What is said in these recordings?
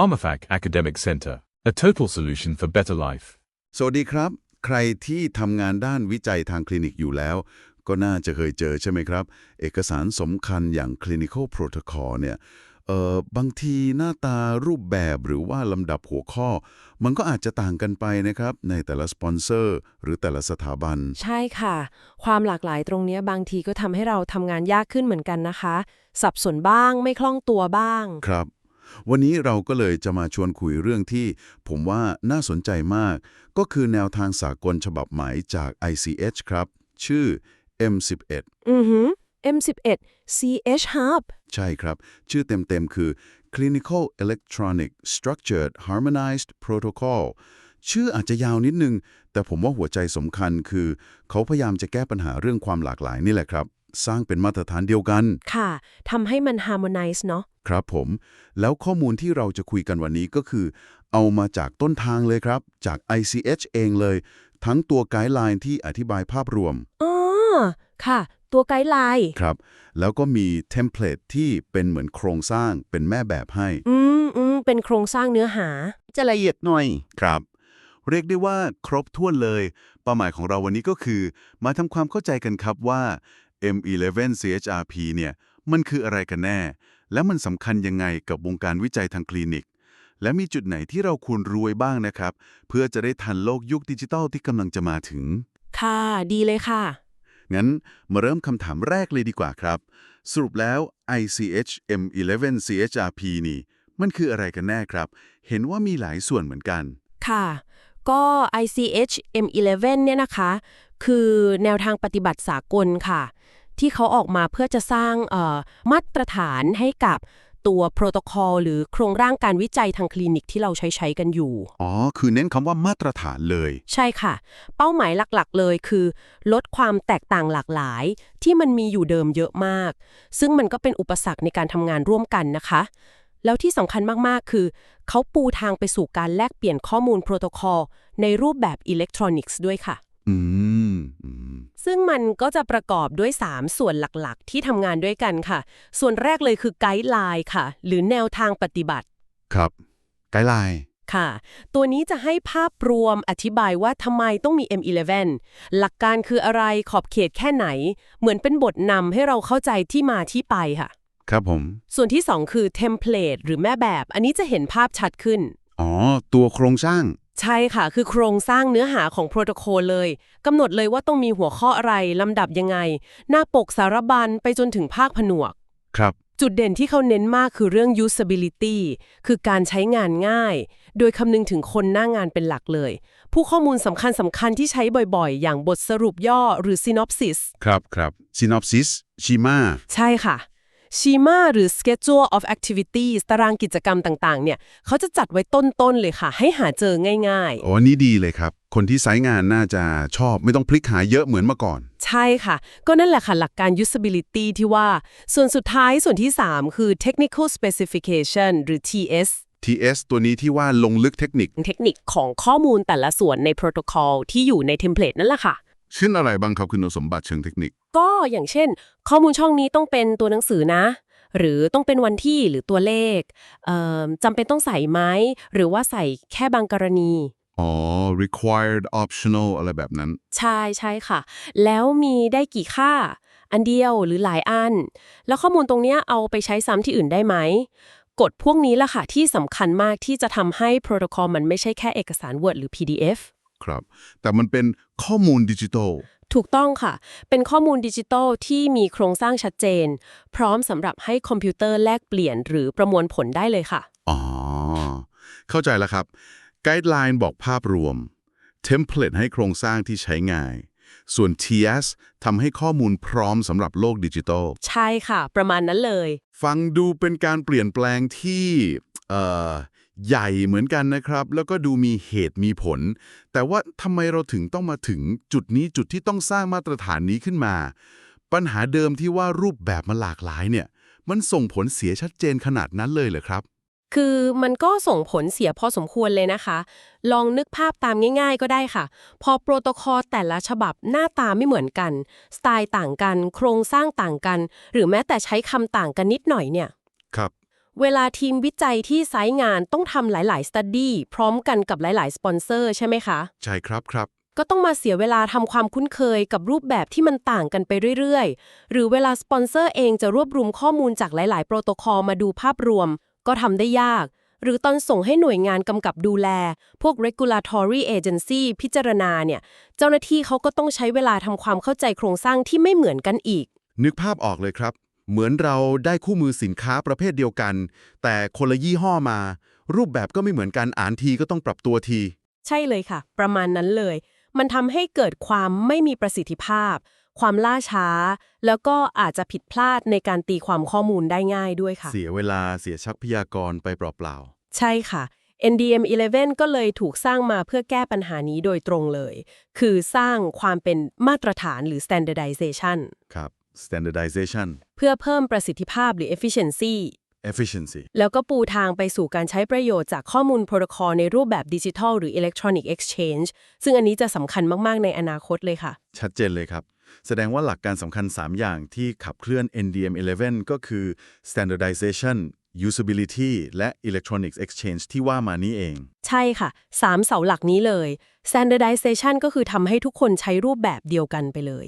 PharmaFac Academic Center, a total solution for better life. สวัสดีครับ ใครที่ทำงานด้านวิจัยทางคลินิกอยู่แล้ว ก็น่าจะเคยเจอใช่ไหมครับ เอกสารสำคัญอย่าง clinical protocol เนี่ยเอ่อบางทีหน้าตารูปแบบหรือว่าลำดับหัวข้อ มันก็อาจจะต่างกันไปนะครับ ในแต่ละสปอนเซอร์ หรือแต่ละสถาบัน ใช่ค่ะ ความหลากหลายตรงเนี้ยบางทีก็ทำให้เราทำงานยากขึ้นเหมือนกันนะคะ สับสนบ้างไม่คล่องตัวบ้าง ครับ วันนี้เราก็เลยจะมาชวนคุยเรื่องที่ ผมว่าน่าสนใจมาก ก็คือแนวทางสากลฉบับใหม่จาก ICH ครับ ชื่อ M11 อือหือ M11 CH Hub ใช่ครับ ชื่อเต็มๆคือ Clinical Electronic Structured Harmonized Protocol ชื่ออาจจะยาวนิดนึง แต่ผมว่าหัวใจสำคัญคือ เขาพยายามจะแก้ปัญหาเรื่องความหลากหลายนี่แหละครับ สร้างเป็นมาตรฐานเดียวกัน ค่ะ ทำให้มัน harmonize เนาะ ครับผม แล้วข้อมูลที่เราจะคุยกันวันนี้ก็คือ เอามาจากต้นทางเลยครับ จาก ICH เองเลย ทั้งตัวไกด์ไลน์ที่อธิบายภาพรวม อ๋อ ค่ะ ตัวไกด์ไลน์ ครับ แล้วก็มีเทมเพลตที่เป็นเหมือนโครงสร้างเป็นแม่แบบให้ อืมอืมเป็นโครงสร้างเนื้อหา จะละเอียดหน่อย ครับ เรียกได้ว่าครบถ้วนเลย เป้าหมายของเราวันนี้ก็คือ มาทำความเข้าใจกันครับว่า M11 CHRP เนี่ยมันคืออะไรกันแน่ และมันสำคัญยังไงกับวงการวิจัยทางคลินิก และมีจุดไหนที่เราควรรวยบ้างนะครับ เพื่อจะได้ทันโลกยุคดิจิทัลที่กำลังจะมาถึง ค่ะ ดีเลยค่ะ งั้นมาเริ่มคำถามแรกเลยดีกว่าครับ สรุปแล้ว ICH M11 CHRP นี่ มันคืออะไรกันแน่ครับ เห็นว่ามีหลายส่วนเหมือนกัน ค่ะ ก็ ICH M11 เนี่ยนะคะ คือแนวทางปฏิบัติสากลค่ะ ที่เขาออกมาเพื่อจะสร้างเอ่อมาตรฐานให้กับตัวโปรโตคอลหรือโครงร่างการวิจัยทางคลินิกที่เราใช้ใช้กันอยู่ อ๋อ คือเน้นคำว่ามาตรฐานเลย ใช่ค่ะ เป้าหมายหลักๆ เลยคือ ลดความแตกต่างหลากหลาย ที่มันมีอยู่เดิมเยอะมาก ซึ่งมันก็เป็นอุปสรรคในการทำงานร่วมกันนะคะ แล้วที่สำคัญมากๆ คือ เขาปูทางไปสู่การแลกเปลี่ยนข้อมูลโปรโตคอลในรูปแบบอิเล็กทรอนิกส์ด้วยค่ะ อืมอืมซึ่งมันก็จะประกอบด้วย 3 ส่วนหลักๆ ที่ทำงานด้วยกันค่ะ ส่วนแรกเลยคือไกด์ไลน์ค่ะ หรือแนวทางปฏิบัติ ครับ ไกด์ไลน์ ค่ะ ตัวนี้จะให้ภาพรวมอธิบายว่าทำไมต้องมี M11 หลักการคืออะไรขอบเขตแค่ไหน เหมือนเป็นบทนำให้เราเข้าใจที่มาที่ไปค่ะ ครับผม ส่วนที่ 2 คือเทมเพลตหรือแม่แบบ อันนี้จะเห็นภาพชัดขึ้น อ๋อ ตัวโครงสร้าง ใช่ค่ะ คือโครงสร้างเนื้อหาของโปรโตโคลเลยกำหนดเลยว่าต้องมีหัวข้ออะไร ลำดับยังไง หน้าปกสารบัญไปจนถึงภาคผนวก ครับ จุดเด่นที่เขาเน้นมากคือเรื่อง usability คือการใช้งานง่าย โดยคำนึงถึงคนหน้างานเป็นหลักเลย ผู้ข้อมูลสำคัญสำคัญที่ใช้บ่อยๆ อย่างบทสรุปย่อหรือ synopsis ครับครับ synopsis schema ใช่ค่ะ Schema หรือ Schedule of Activities ตารางกิจกรรมต่างๆ เนี่ยเขาจะจัดไว้ต้น ๆ เลยค่ะ ให้หาเจอง่ายโอ้นี่ดีเลยครับ คนที่ไซต์งานน่าจะชอบไม่ต้องพลิกหาเยอะเหมือนเมื่อก่อนๆใช่ค่ะ ก็นั่นแหละค่ะ หลักการ usability ที่ว่า ส่วนสุดท้ายส่วนที่ 3 คือ technical specification หรือ TS TS ตัวนี้ที่ว่าลงลึกเทคนิค เทคนิคของข้อมูลแต่ละส่วนในโปรโตคอลที่อยู่ในเทมเพลตนั่นแหละค่ะ เช่นอะไรบ้างครับคุณสมบัติเชิงเทคนิค ก็อย่างเช่น ข้อมูลช่องนี้ต้องเป็นตัวหนังสือนะ หรือต้องเป็นวันที่หรือตัวเลขเอ่อจำเป็นต้องใส่ไหมหรือว่าใส่แค่บางกรณี อ๋อ required optional อะไรแบบนั้น ใช่ใช่ค่ะ แล้วมีได้กี่ค่า อันเดียวหรือหลายอัน แล้วข้อมูลตรงเนี้ยเอาไปใช้ซ้ำที่อื่นได้ไหมกฎพวกนี้ล่ะค่ะที่สำคัญมากที่จะทำให้โปรโตคอลมันไม่ใช่แค่เอกสาร Word หรือ PDF ครับ แต่มันเป็นข้อมูลดิจิทัลถูกต้องค่ะ เป็นข้อมูลดิจิทัลที่มีโครงสร้างชัดเจน พร้อมสำหรับให้คอมพิวเตอร์แลกเปลี่ยนหรือประมวลผลได้เลยค่ะ อ๋อ เข้าใจแล้วครับ ไกด์ไลน์บอกภาพรวม เทมเพลตให้โครงสร้างที่ใช้ง่าย ส่วน TS ทำให้ข้อมูลพร้อมสำหรับโลกดิจิทัล ใช่ค่ะ ประมาณนั้นเลย ฟังดูเป็นการเปลี่ยนแปลงที่ เอ่อ ใหญ่เหมือนกันนะครับ แล้วก็ดูมีเหตุมีผล แต่ว่าทำไมเราถึงต้องมาถึงจุดนี้จุดที่ต้องสร้างมาตรฐานนี้ขึ้นมา ปัญหาเดิมที่ว่ารูปแบบมันหลากหลายเนี่ย มันส่งผลเสียชัดเจนขนาดนั้นเลยเหรอครับคือมันก็ส่งผลเสียพอสมควรเลยนะคะ ลองนึกภาพตามง่าย ๆ ก็ได้ค่ะ พอโปรโตคอลแต่ละฉบับหน้าตาไม่เหมือนกัน สไตล์ต่างกัน โครงสร้างต่างกัน หรือแม้แต่ใช้คำต่างกันนิดหน่อยเนี่ย ครับ เวลาทีมวิจัยที่ไซต์งานต้องทำหลาย ๆ สตัดดี้พร้อมกันกับหลาย ๆ สปอนเซอร์ใช่ไหมคะ ใช่ครับครับ ก็ต้องมาเสียเวลาทำความคุ้นเคยกับรูปแบบที่มันต่างกันไปเรื่อย ๆ หรือเวลาสปอนเซอร์เองจะรวบรวมข้อมูลจากหลาย ๆ โปรโตคอลมาดูภาพรวม ก็ทำได้ยาก หรือตอนส่งให้หน่วยงานกำกับดูแล พวก regulatory agency พิจารณาเนี่ย เจ้าหน้าที่เขาก็ต้องใช้เวลาทำความเข้าใจโครงสร้างที่ไม่เหมือนกันอีก นึกภาพออกเลยครับ เหมือนเราได้คู่มือสินค้าประเภทเดียวกัน แต่คนละยี่ห้อมา รูปแบบก็ไม่เหมือนกันอ่านทีก็ต้องปรับตัวที ใช่เลยค่ะ ประมาณนั้นเลย มันทำให้เกิดความไม่มีประสิทธิภาพ ความล่าช้า แล้วก็อาจจะผิดพลาดในการตีความข้อมูลได้ง่ายด้วยค่ะ เสียเวลาเสียชักพยากรณ์ไปเปล่าใช่ค่ะ NDM 11 ก็เลยถูกสร้างมาเพื่อแก้ปัญหานี้โดยตรงเลย คือสร้างความเป็นมาตรฐานหรือ standardization ๆครับ standardization เพื่อเพิ่มประสิทธิภาพหรือ efficiency efficiency แล้วก็ปูทางไปสู่การใช้ประโยชน์จากข้อมูลโปรโตคอลในรูปแบบดิจิทัลหรือ electronic exchange ซึ่งอันนี้จะสำคัญมาก ๆ ในอนาคตเลยค่ะ ชัดเจนเลยครับ แสดงว่าหลักการสำคัญ 3 อย่างที่ขับเคลื่อน NDM 11 ก็คือ standardization usability และ electronics exchange ที่ว่ามานี้เอง ใช่ค่ะ 3 เสาหลักนี้เลย standardization ก็คือทำให้ทุกคนใช้รูปแบบเดียวกันไปเลย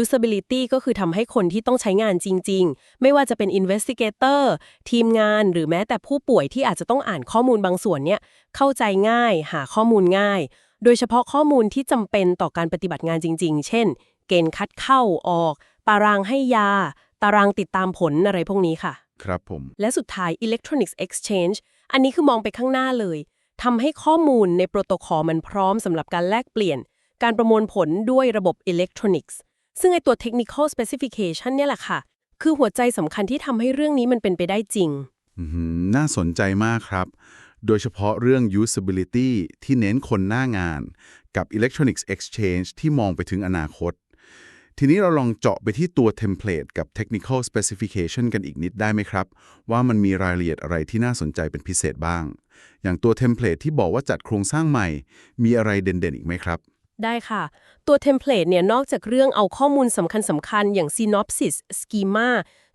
usability ก็คือทำให้คนที่ต้องใช้งานจริง ๆ ไม่ว่าจะเป็น investigator ทีมงาน หรือแม้แต่ผู้ป่วยที่อาจจะต้องอ่านข้อมูลบางส่วนเนี่ยเข้าใจง่าย หาข้อมูลง่าย โดยเฉพาะข้อมูลที่จำเป็นต่อการปฏิบัติงานจริง ๆ เช่น เกณฑ์คัดเข้าออก ตารางให้ยา ตารางติดตามผลอะไรพวกนี้ค่ะ ครับผม และสุดท้าย Electronics Exchange อันนี้คือมองไปข้างหน้าเลยทำให้ข้อมูลในโปรโตคอลมันพร้อมสำหรับการแลกเปลี่ยน การประมวลผลด้วยระบบ Electronics ซึ่งไอตัว Technical Specification เนี่ยแหละค่ะ คือหัวใจสำคัญที่ทำให้เรื่องนี้มันเป็นไปได้จริง น่าสนใจมากครับ โดยเฉพาะเรื่อง usability ที่เน้นคนหน้างาน กับ electronics exchange ที่มองไปถึงอนาคต ทีนี้เราลองเจาะไปที่ตัวเทมเพลตกับ technical specification กันอีกนิดได้ไหมครับ ว่ามันมีรายละเอียดอะไรที่น่าสนใจเป็นพิเศษบ้าง อย่างตัวเทมเพลตที่บอกว่าจัดโครงสร้างใหม่ มีอะไรเด่นๆ อีกไหมครับ ได้ค่ะ ตัวเทมเพลตเนี่ยนอกจากเรื่องเอาข้อมูลสำคัญสำคัญๆอย่าง synopsis schema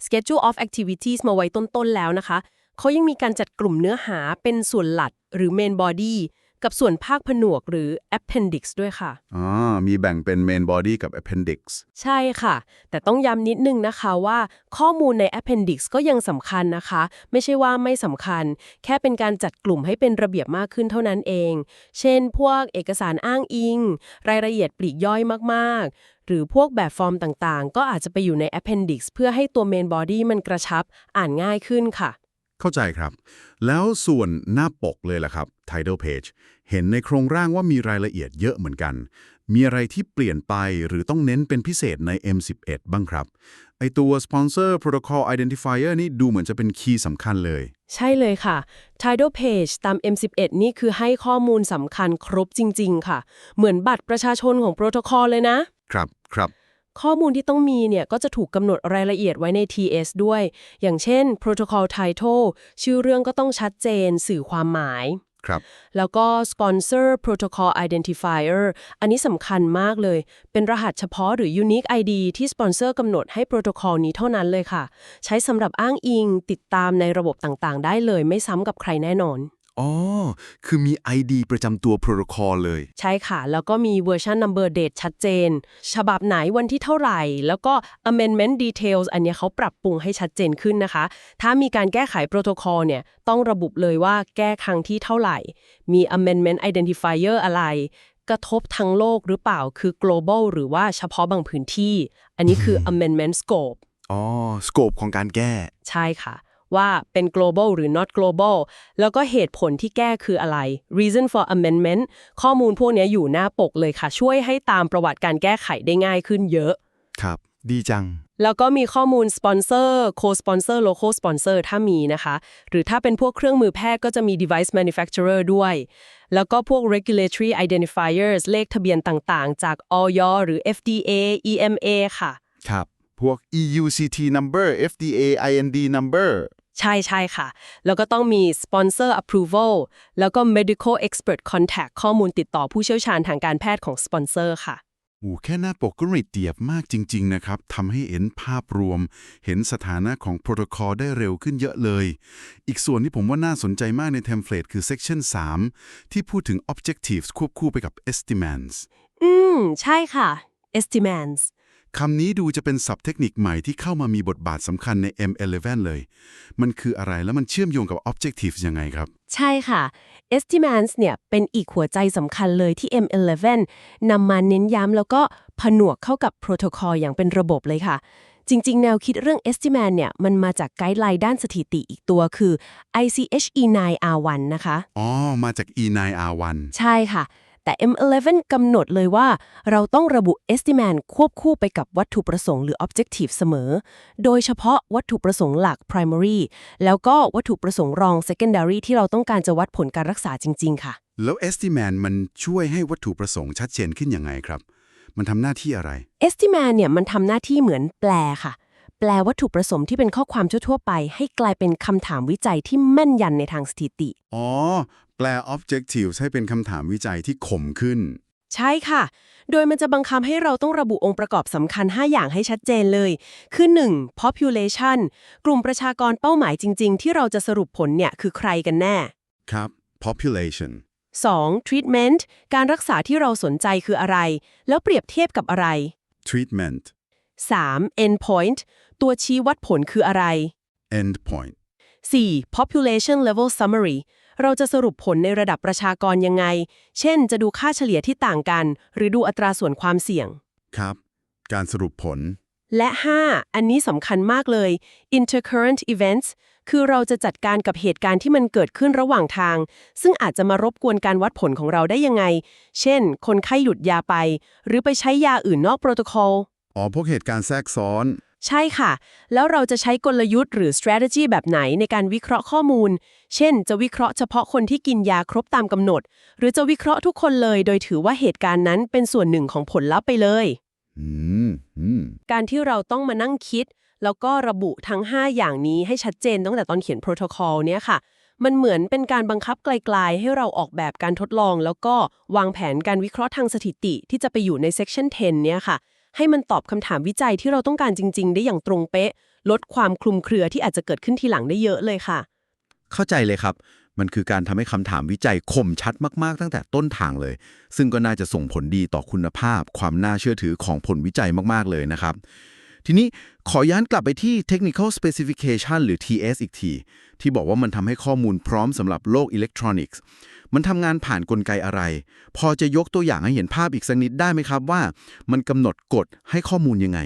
schedule of activities มาไว้ต้นๆแล้วนะคะ เขายังมีการจัดกลุ่มเนื้อหาเป็นส่วนหลักหรือ main body กับส่วนภาคผนวกหรือ appendix ด้วยค่ะอ๋อมีแบ่งเป็น main body กับ appendix ใช่ค่ะ แต่ต้องย้ำนิดนึงนะคะว่า ข้อมูลใน appendix ก็ยังสำคัญนะคะ ไม่ใช่ว่าไม่สำคัญ แค่เป็นการจัดกลุ่มให้เป็นระเบียบมากขึ้นเท่านั้นเอง เช่น พวกเอกสารอ้างอิง รายละเอียดปลีกย่อยมากๆ หรือพวกแบบฟอร์มต่างๆ ก็อาจจะไปอยู่ใน appendix เพื่อให้ตัว main body มันกระชับ อ่านง่ายขึ้นค่ะ เข้าใจครับ แล้วส่วนหน้าปกเลยล่ะครับ title page เห็นในโครงร่างว่ามีรายละเอียดเยอะเหมือนกัน มีอะไรที่เปลี่ยนไปหรือต้องเน้นเป็นพิเศษใน M11 บ้างครับ ไอตัว sponsor protocol identifier นี่ดูเหมือนจะเป็นคีย์สำคัญเลย ใช่เลยค่ะ Title Page ตาม M11 นี่คือให้ข้อมูลสำคัญครบจริง ๆ ค่ะ เหมือนบัตรประชาชนของโปรโตคอลเลยนะ ครับครับ ข้อมูลที่ต้องมีเนี่ยก็จะถูกกำหนดรายละเอียดไว้ใน TS ด้วย อย่างเช่น Protocol Title ชื่อเรื่องก็ต้องชัดเจนสื่อความหมายครับแล้วก็ Sponsor Protocol Identifier อันนี้สำคัญมากเลย เป็นรหัสเฉพาะหรือ Unique ID ที่สปอนเซอร์กำหนดให้โปรโตคอลนี้เท่านั้นเลยค่ะ ใช้สำหรับอ้างอิงติดตามในระบบต่างๆ ได้เลยไม่ซ้ำกับใครแน่นอน อ๋อ คือมี ID ประจำตัว protocol เลย ใช่ค่ะ แล้วก็มีเวอร์ชัน number date ชัดเจน ฉบับไหนวันที่เท่าไหร่ แล้วก็ amendment details อันเนี้ยเขาปรับปรุงให้ชัดเจนขึ้นนะคะ ถ้ามีการแก้ไขโปรโตคอลเนี่ย ต้องระบุเลยว่าแก้ครั้งที่เท่าไหร่ มี amendment identifier อะไร กระทบทั้งโลกหรือเปล่า คือ global หรือว่าเฉพาะบางพื้นที่ อันนี้คือ amendment scope อ๋อ scope ของการแก้ ใช่ค่ะ ว่าเป็น global หรือ not global แล้วก็เหตุผลที่แก้คืออะไร reason for amendment ข้อมูลพวกเนี้ยอยู่หน้าปกเลยค่ะ ช่วยให้ตามประวัติการแก้ไขได้ง่ายขึ้นเยอะ ครับ ดีจัง แล้วก็มีข้อมูลสปอนเซอร์ co-sponsor local sponsor ถ้ามีนะคะ หรือถ้าเป็นพวกเครื่องมือแพทย์ก็จะมี device manufacturer ด้วย แล้วก็พวก regulatory identifiers เลขทะเบียนต่างๆ จากอยหรือ FDA EMA ค่ะ ครับ พวก EUCT number FDA IND number ใช่ใช่ค่ะ แล้วก็ต้องมี sponsor approval แล้วก็ medical expert contact ข้อมูลติดต่อผู้เชี่ยวชาญทางการแพทย์ของสปอนเซอร์ค่ะโอ้แค่หน้าปกก็ละเอียดมากจริง ๆ นะครับทำให้เห็นภาพรวม เห็นสถานะของโปรโตคอลได้เร็วขึ้นเยอะเลย อีกส่วนที่ผมว่าน่าสนใจมากในเทมเพลตคือ section 3 ที่พูดถึง objectives ควบคู่ไปกับ estimates อืม ใช่ค่ะ estimates คำนี้ดูจะเป็นศัพท์เทคนิคใหม่ที่เข้ามามีบทบาทสำคัญใน M11 เลย มันคืออะไรแล้วมันเชื่อมโยงกับ objectives ยังไงครับ ใช่ค่ะ estimates เนี่ยเป็นอีกหัวใจสำคัญเลยที่ M11 นำมาเน้นย้ำแล้วก็ผนวกเข้ากับโปรโตคอลอย่างเป็นระบบเลยค่ะ จริง ๆ แนวคิดเรื่อง estimate เนี่ยมันมาจากไกด์ไลน์ด้านสถิติอีกตัวคือ ICHE9R1 นะคะ อ๋อ มาจาก E9R1 ใช่ค่ะ แต่ M11 กำหนดเลยว่า เราต้องระบุ estimate ควบคู่ไปกับวัตถุประสงค์หรือ objective เสมอ โดยเฉพาะวัตถุประสงค์หลัก primary แล้วก็วัตถุประสงค์รอง secondary ที่เราต้องการจะวัดผลการรักษาจริง ๆ ค่ะ แล้ว estimate มันช่วยให้วัตถุประสงค์ชัดเจนขึ้นยังไงครับ มันทำหน้าที่อะไร estimate เนี่ยมันทำหน้าที่เหมือนแปลค่ะ แปลวัตถุประสงค์ที่เป็นข้อความทั่วๆไป ให้กลายเป็นคำถามวิจัยที่แม่นยันในทางสถิติ อ๋อ แปล objectives ให้เป็นคำถามวิจัยที่คมขึ้น ใช่ค่ะ โดยมันจะบังคับให้เราต้องระบุองค์ประกอบสำคัญ 5 อย่างให้ชัดเจนเลย คือ 1. population กลุ่มประชากรเป้าหมายจริง ๆ ที่เราจะสรุปผลเนี่ยคือใครกันแน่ ครับ population 2. treatment การรักษาที่เราสนใจคืออะไร แล้วเปรียบเทียบกับอะไร treatment 3. endpoint ตัวชี้วัดผลคืออะไร endpoint 4. population level summary เราจะสรุปผลในระดับประชากรยังไง เช่น จะดูค่าเฉลี่ยที่ต่างกัน หรือดูอัตราส่วนความเสี่ยง ครับ การสรุปผล และ 5. อันนี้สำคัญมากเลย intercurrent events คือเราจะจัดการกับเหตุการณ์ที่มันเกิดขึ้นระหว่างทาง ซึ่งอาจจะมารบกวนการวัดผลของเราได้ยังไง เช่น คนไข้หยุดยาไป หรือไปใช้ยาอื่นนอกโปรโตคอล อ๋อ พวกเหตุการณ์แทรกซ้อน ใช่ค่ะ แล้วเราจะใช้กลยุทธ์หรือ strategy แบบไหนในการวิเคราะห์ข้อมูล เช่น จะวิเคราะห์เฉพาะคนที่กินยาครบตามกำหนด หรือจะวิเคราะห์ทุกคนเลย โดยถือว่าเหตุการณ์นั้นเป็นส่วนหนึ่งของผลลัพธ์ไปเลยอืมอืมการที่เราต้องมานั่งคิด แล้วก็ระบุทั้ง 5 อย่างนี้ให้ชัดเจนตั้งแต่ตอนเขียนโปรโตคอลเนี่ยค่ะ มันเหมือนเป็นการบังคับไกลๆ ให้เราออกแบบการทดลอง แล้วก็วางแผนการวิเคราะห์ทางสถิติที่จะไปอยู่ใน section 10 เนี่ยค่ะ ให้มันตอบคำถามวิจัยที่เราต้องการจริง ๆ ได้อย่างตรงเป๊ะ ลดความคลุมเครือที่อาจจะเกิดขึ้นทีหลังได้เยอะเลยค่ะ เข้าใจเลยครับ มันคือการทำให้คำถามวิจัยคมชัดมากๆ ตั้งแต่ต้นทางเลย ซึ่งก็น่าจะส่งผลดีต่อคุณภาพ ความน่าเชื่อถือของผลวิจัยมากๆเลยนะครับทีนี้ขอย้อนกลับไปที่ technical specification หรือ TS อีกที ที่บอกว่ามันทำให้ข้อมูลพร้อมสำหรับโลกอิเล็กทรอนิกส์ มันทำงานผ่านกลไกอะไร พอจะยกตัวอย่างให้เห็นภาพอีกสักนิดได้ไหมครับว่า มันกำหนดกฎให้ข้อมูลยังไง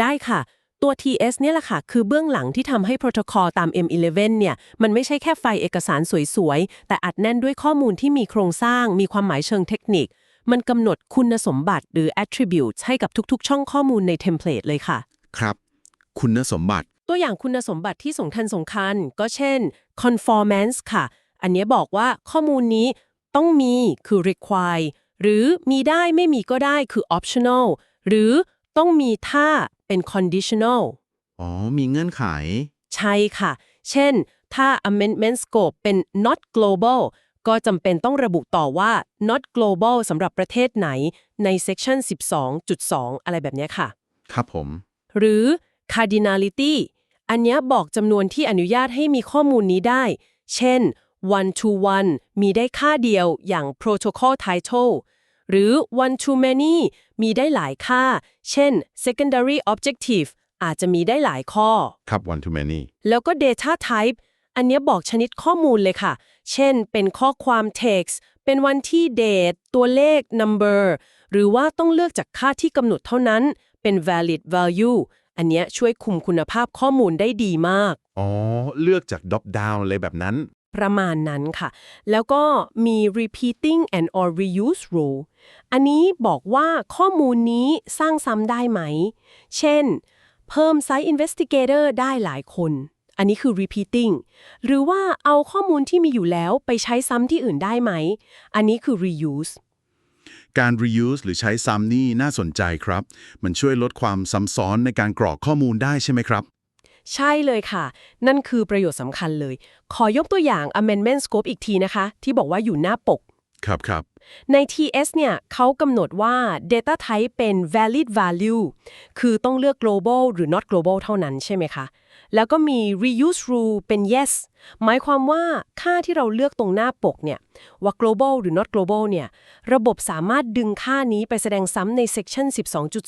ได้ค่ะ ตัว TS เนี่ยแหละค่ะ คือเบื้องหลังที่ทำให้โปรโตคอลตาม M11 เนี่ย มันไม่ใช่แค่ไฟล์เอกสารสวยๆ แต่อัดแน่นด้วยข้อมูลที่มีโครงสร้าง มีความหมายเชิงเทคนิค มันกำหนดคุณสมบัติหรือ attributes ให้กับทุกๆ ช่องข้อมูลในเทมเพลตเลยค่ะ ครับ คุณสมบัติ ตัวอย่างคุณสมบัติที่สำคัญสำคัญ ก็เช่น conformance ค่ะ อันเนี้ยบอกว่าข้อมูลนี้ต้องมีคือ require หรือมีได้ไม่มีก็ได้คือ optional หรือต้องมีถ้าเป็น conditional อ๋อ มีเงื่อนไข ใช่ค่ะ เช่น ถ้า amendment scope เป็น not global ก็จำเป็นต้องระบุต่อว่า not global สำหรับประเทศไหนใน section 12.2 อะไรแบบเนี้ยค่ะ ครับผม หรือ cardinality อันเนี้ยบอกจำนวนที่อนุญาตให้มีข้อมูลนี้ได้ เช่น one to one มีได้ค่าเดียวอย่าง protocol title หรือ one to many มีได้หลายค่า เช่น secondary objective อาจจะมีได้หลายข้อ ครับ one to many แล้วก็ data type อันเนี้ยบอกชนิดข้อมูลเลยค่ะ เช่น เป็นข้อความ text เป็นวันที่ date ตัวเลข number หรือว่าต้องเลือกจากค่าที่กำหนดเท่านั้น เป็น valid value อันเนี้ยช่วยคุมคุณภาพข้อมูลได้ดีมาก อ๋อ เลือกจาก drop down เลยแบบนั้น ประมาณนั้นค่ะ แล้วก็มี repeating and or reuse rule อันนี้บอกว่าข้อมูลนี้สร้างซ้ำได้ไหม เช่น เพิ่ม site investigator ได้หลายคน อันนี้คือ repeating หรือว่าเอาข้อมูลที่มีอยู่แล้วไปใช้ซ้ำที่อื่นได้ไหม อันนี้คือ reuse การ reuse หรือใช้ซ้ำนี่น่าสนใจครับ มันช่วยลดความซ้ำซ้อนในการกรอกข้อมูลได้ใช่ไหมครับ ใช่เลยค่ะ นั่นคือประโยชน์สำคัญเลย ขอยกตัวอย่าง amendment scope อีกทีนะคะ ที่บอกว่าอยู่หน้าปก ครับครับใน TS เนี่ยเขากำหนดว่า Data Type เป็น valid value คือต้องเลือก global หรือ not global เท่านั้นใช่ไหมคะ แล้วก็มี reuse rule เป็น yes หมายความว่าค่าที่เราเลือกตรงหน้าปกเนี่ย ว่า global หรือ not global เนี่ย ระบบสามารถดึงค่านี้ไปแสดงซ้ำใน section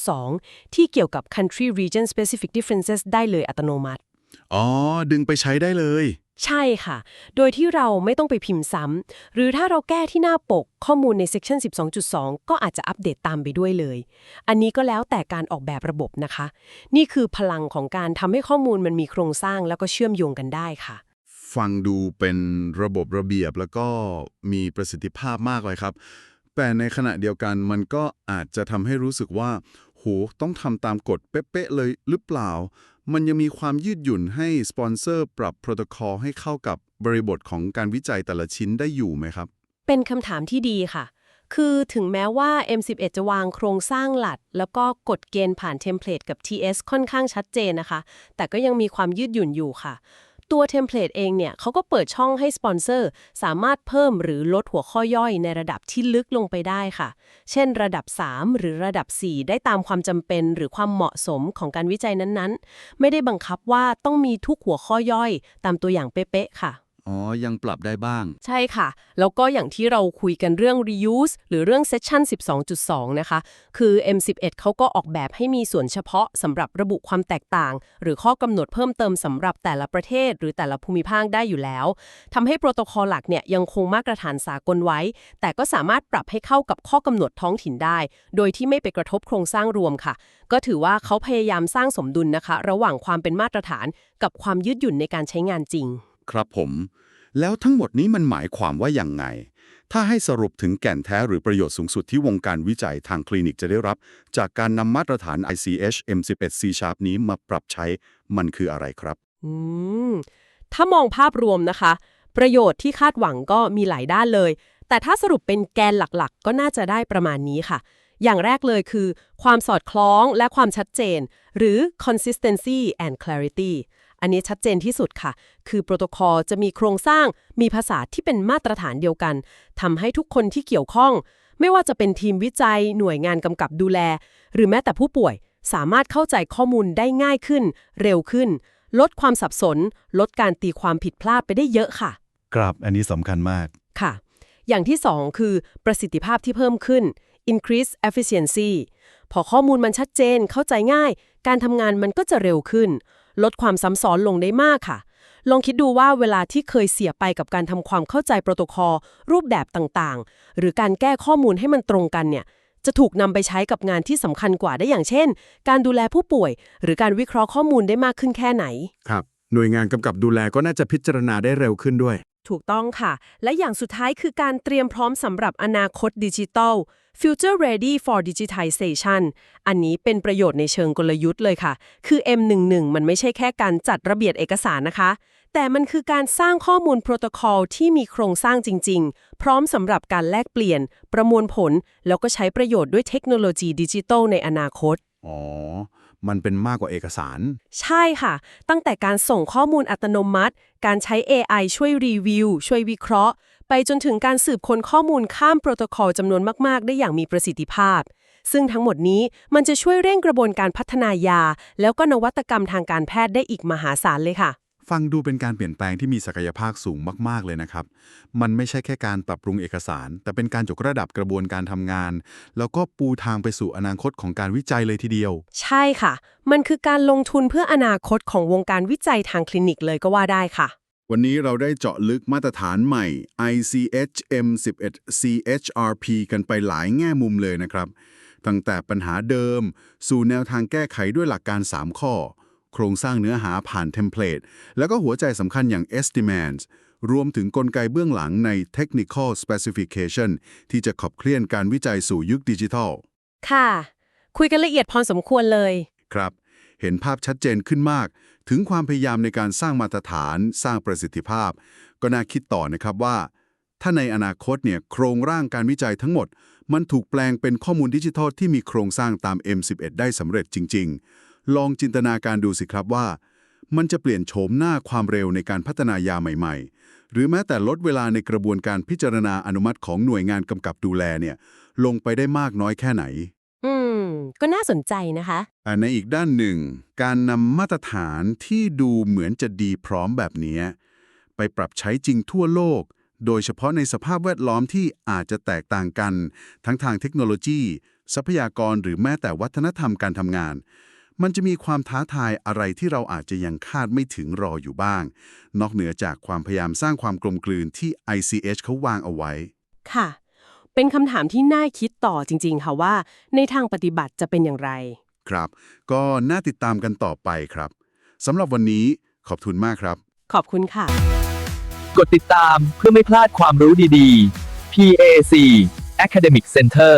12.2 ที่เกี่ยวกับ country region specific differences ได้เลยอัตโนมัติ อ๋อ ดึงไปใช้ได้เลย ใช่ค่ะ โดยที่เราไม่ต้องไปพิมพ์ซ้ำ หรือถ้าเราแก้ที่หน้าปกข้อมูลใน section 12.2 ก็อาจจะอัปเดตตามไปด้วยเลย อันนี้ก็แล้วแต่การออกแบบระบบนะคะ นี่คือพลังของการทำให้ข้อมูลมันมีโครงสร้างแล้วก็เชื่อมโยงกันได้ค่ะ ฟังดูเป็นระบบระเบียบแล้วก็มีประสิทธิภาพมากเลยครับ แต่ในขณะเดียวกันมันก็อาจจะทำให้รู้สึกว่าโหต้องทำตามกฎเป๊ะๆเลยหรือเปล่า มันยังมีความยืดหยุ่นให้สปอนเซอร์ปรับโปรโตคอลให้เข้ากับบริบทของการวิจัยแต่ละชิ้นได้อยู่ไหมครับ เป็นคำถามที่ดีค่ะ คือถึงแม้ว่า M11 จะวางโครงสร้างหลัดแล้วก็กฎเกณฑ์ผ่านเทมเพลตกับ TS ค่อนข้างชัดเจนนะคะ แต่ก็ยังมีความยืดหยุ่นอยู่ค่ะ ตัวเทมเพลตเองเนี่ยเขาก็เปิดช่องให้สปอนเซอร์สามารถเพิ่มหรือลดหัวข้อย่อยในระดับที่ลึกลงไปได้ค่ะ เช่น ระดับ 3 หรือระดับ 4 ได้ตามความจำเป็นหรือความเหมาะสมของการวิจัยนั้นๆ ไม่ได้บังคับว่าต้องมีทุกหัวข้อย่อย ตามตัวอย่างเป๊ะๆค่ะ อ๋อ ยังปรับได้บ้าง ใช่ค่ะ แล้วก็อย่างที่เราคุยกันเรื่อง reuse หรือเรื่อง section 12.2 นะคะ คือ M11 เขาก็ออกแบบให้มีส่วนเฉพาะสำหรับระบุความแตกต่าง หรือข้อกำหนดเพิ่มเติมสำหรับแต่ละประเทศ หรือแต่ละภูมิภาคได้อยู่แล้วทำให้โปรโตคอลหลักเนี่ยยังคงมาตรฐานสากลไว้ แต่ก็สามารถปรับให้เข้ากับข้อกำหนดท้องถิ่นได้ โดยที่ไม่ไปกระทบโครงสร้างรวมค่ะ ก็ถือว่าเขาพยายามสร้างสมดุลนะคะ ระหว่างความเป็นมาตรฐาน กับความยืดหยุ่นในการใช้งานจริง ครับผม แล้วทั้งหมดนี้มันหมายความว่าอย่างไง ถ้าให้สรุปถึงแก่นแท้หรือประโยชน์สูงสุดที่วงการวิจัยทางคลินิกจะได้รับ จากการนำมาตรฐาน ICH M11C Sharp นี้มาปรับใช้มันคืออะไรครับ อืม ถ้ามองภาพรวมนะคะ ประโยชน์ที่คาดหวังก็มีหลายด้านเลย แต่ถ้าสรุปเป็นแกนหลักๆ ก็น่าจะได้ประมาณนี้ค่ะอย่างแรกเลยคือ ความสอดคล้องและความชัดเจน หรือ consistency and clarity อันนี้ชัดเจนที่สุดค่ะ คือโปรโตคอลจะมีโครงสร้าง มีภาษาที่เป็นมาตรฐานเดียวกันทำให้ทุกคนที่เกี่ยวข้อง ไม่ว่าจะเป็นทีมวิจัย หน่วยงานกำกับดูแล หรือแม้แต่ผู้ป่วย สามารถเข้าใจข้อมูลได้ง่ายขึ้น เร็วขึ้น ลดความสับสน ลดการตีความผิดพลาดไปได้เยอะค่ะ ครับ อันนี้สำคัญมาก ค่ะ อย่างที่ 2 คือประสิทธิภาพที่เพิ่มขึ้น increase efficiency พอข้อมูลมันชัดเจนเข้าใจง่าย การทำงานมันก็จะเร็วขึ้น ลดความซ้ำซ้อนลงได้มากค่ะ ลองคิดดูว่าเวลาที่เคยเสียไปกับการทำความเข้าใจโปรโตคอล รูปแบบต่างๆ หรือการแก้ข้อมูลให้มันตรงกันเนี่ยจะถูกนำไปใช้กับงานที่สำคัญกว่าได้อย่างเช่น การดูแลผู้ป่วย หรือการวิเคราะห์ข้อมูลได้มากขึ้นแค่ไหน ครับ หน่วยงานกำกับดูแลก็น่าจะพิจารณาได้เร็วขึ้นด้วย ถูกต้องค่ะ และอย่างสุดท้ายคือการเตรียมพร้อมสำหรับอนาคตดิจิทัล Future Ready for Digitization อันนี้เป็นประโยชน์ในเชิงกลยุทธ์เลยค่ะ คือ M11 มันไม่ใช่แค่การจัดระเบียบเอกสารนะคะ แต่มันคือการสร้างข้อมูลโปรโตคอลที่มีโครงสร้างจริง ๆ พร้อมสำหรับการแลกเปลี่ยน ประมวลผล แล้วก็ใช้ประโยชน์ด้วยเทคโนโลยีดิจิทัลในอนาคต อ๋อ มันเป็นมากกว่าเอกสาร ใช่ค่ะ ตั้งแต่การส่งข้อมูลอัตโนมัติ การใช้ AI ช่วยรีวิว ช่วยวิเคราะห์ ไปจนถึงการสืบค้นข้อมูลข้ามโปรโตคอลจำนวนมาก ๆ ได้อย่างมีประสิทธิภาพ ซึ่งทั้งหมดนี้มันจะช่วยเร่งกระบวนการพัฒนายา แล้วก็นวัตกรรมทางการแพทย์ได้อีกมหาศาลเลยค่ะ ฟังดูเป็นการเปลี่ยนแปลงที่มีศักยภาพสูงมาก ๆ เลยนะครับ มันไม่ใช่แค่การปรับปรุงเอกสาร แต่เป็นการยกระดับกระบวนการทำงาน แล้วก็ปูทางไปสู่อนาคตของการวิจัยเลยทีเดียว ใช่ค่ะ มันคือการลงทุนเพื่ออนาคตของวงการวิจัยทางคลินิกเลยก็ว่าได้ค่ะ วันนี้เราได้เจาะลึกมาตรฐานใหม่ ICH M11 CHRP กันไปหลายแง่มุมเลยนะครับ ตั้งแต่ปัญหาเดิม สู่แนวทางแก้ไขด้วยหลักการ 3 ข้อ โครงสร้างเนื้อหาผ่านเทมเพลต แล้วก็หัวใจสำคัญอย่าง estimates รวมถึงกลไกเบื้องหลังใน technical specification ที่จะขับเคลื่อนการวิจัยสู่ยุคดิจิทัล ค่ะ คุยกันละเอียดพอสมควรเลย ครับ เห็นภาพชัดเจนขึ้นมาก ถึงความพยายามในการสร้างมาตรฐาน สร้างประสิทธิภาพ ก็น่าคิดต่อนะครับว่า ถ้าในอนาคตเนี่ยโครงร่างการวิจัยทั้งหมด มันถูกแปลงเป็นข้อมูลดิจิทัลที่มีโครงสร้างตาม M11 ได้สำเร็จจริง ๆ ลองจินตนาการดูสิครับว่า มันจะเปลี่ยนโฉมหน้าความเร็วในการพัฒนายาใหม่หรือแม้แต่ลดเวลาในกระบวนการพิจารณาอนุมัติของหน่วยงานกำกับดูแลเนี่ยลงไปได้มากน้อยแค่ไหน อืม ก็น่าสนใจนะคะอ่าในอีกด้านหนึ่ง การนำมาตรฐานที่ดูเหมือนจะดีพร้อมแบบนี้ ไปปรับใช้จริงทั่วโลก โดยเฉพาะในสภาพแวดล้อมที่อาจจะแตกต่างกัน ทั้งทางเทคโนโลยี ทรัพยากรหรือแม้แต่วัฒนธรรมการทำงาน มันจะมีความท้าทายอะไรที่เราอาจจะยังคาดไม่ถึงรออยู่บ้าง นอกเหนือจากความพยายามสร้างความกลมกลืนที่ ICH เขาวางเอาไว้ ค่ะ เป็นคำถามที่น่าคิดต่อจริง ๆ ค่ะว่า ในทางปฏิบัติจะเป็นอย่างไร ครับ ก็น่าติดตามกันต่อไปครับสำหรับวันนี้ขอบคุณมากครับ ขอบคุณค่ะ กดติดตามเพื่อไม่พลาดความรู้ดีๆ PAC Academic Center